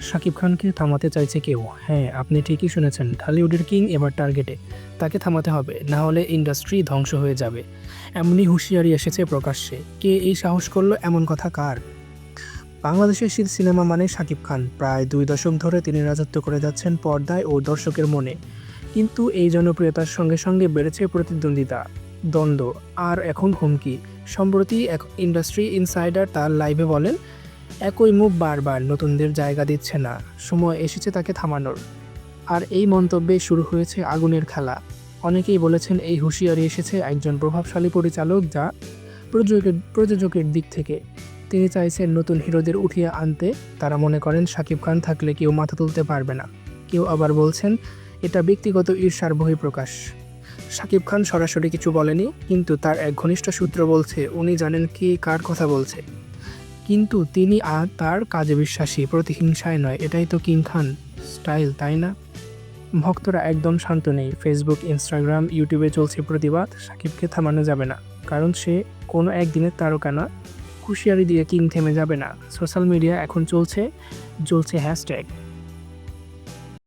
শাকিব খানকে থামাতে চাইছে কেউ। হ্যাঁ আপনি ঠিকই শুনেছেন, ঢালিউডের কিং এবার টার্গেটে। তাকে থামাতে হবে, না হলে ইন্ডাস্ট্রি ধ্বংস হয়ে যাবে। এমনই হুঁশিয়ারি এসেছে প্রকাশ্যে। কে এই সাহস করল, এমন কথা কার? বাংলাদেশের শীত সিনেমা মানে শাকিব খান। প্রায় দুই দশক ধরে তিনি রাজত্ব করে যাচ্ছেন পর্দায় ও দর্শকের মনে। কিন্তু এই জনপ্রিয়তার সঙ্গে সঙ্গে বেড়েছে প্রতিদ্বন্দ্বিতা, দ্বন্দ্ব। আর এখন হুমকি। সম্প্রতি এক ইন্ডাস্ট্রি ইনসাইডার তার লাইভে বলেন একই মুখ বারবার নতুনদের জায়গা দিচ্ছে না। সময় এসেছে তাকে থামানোর। আর এই মন্তব্যে শুরু হয়েছে আগুনের খেলা। অনেকেই বলেছেন এই হুঁশিয়ারি এসেছে একজন প্রভাবশালী পরিচালক যা প্রযোজকের প্রযোজকের দিক থেকে। তিনি চাইছেন নতুন হিরোদের উঠিয়ে আনতে। তারা মনে করেন শাকিব খান থাকলে কেউ মাথা তুলতে পারবে না। কেউ আবার বলছেন, এটা ব্যক্তিগত ঈর্ষার বহিঃপ্রকাশ। শাকিব খান সরাসরি কিছু বলেনি, কিন্তু তার এক ঘনিষ্ঠ সূত্র বলছে, উনি জানেন কি কার কথা বলছে। কিন্তু তিনি আর তার কাজে বিশ্বাসী, প্রতিহিংসায় নয়। এটাই তো কিং খান স্টাইল, তাই না? ভক্তরা একদম শান্ত নেই। ফেসবুক, ইনস্টাগ্রাম, ইউটিউবে চলছে প্রতিবাদ, সাকিবকে থামানো যাবে না। কারণ সে কোনো একদিনের তারকা না। হুঁশিয়ারি দিয়ে কিং থেমে যাবে না। সোশ্যাল মিডিয়া এখন চলছে চলছে হ্যাশট্যাগ।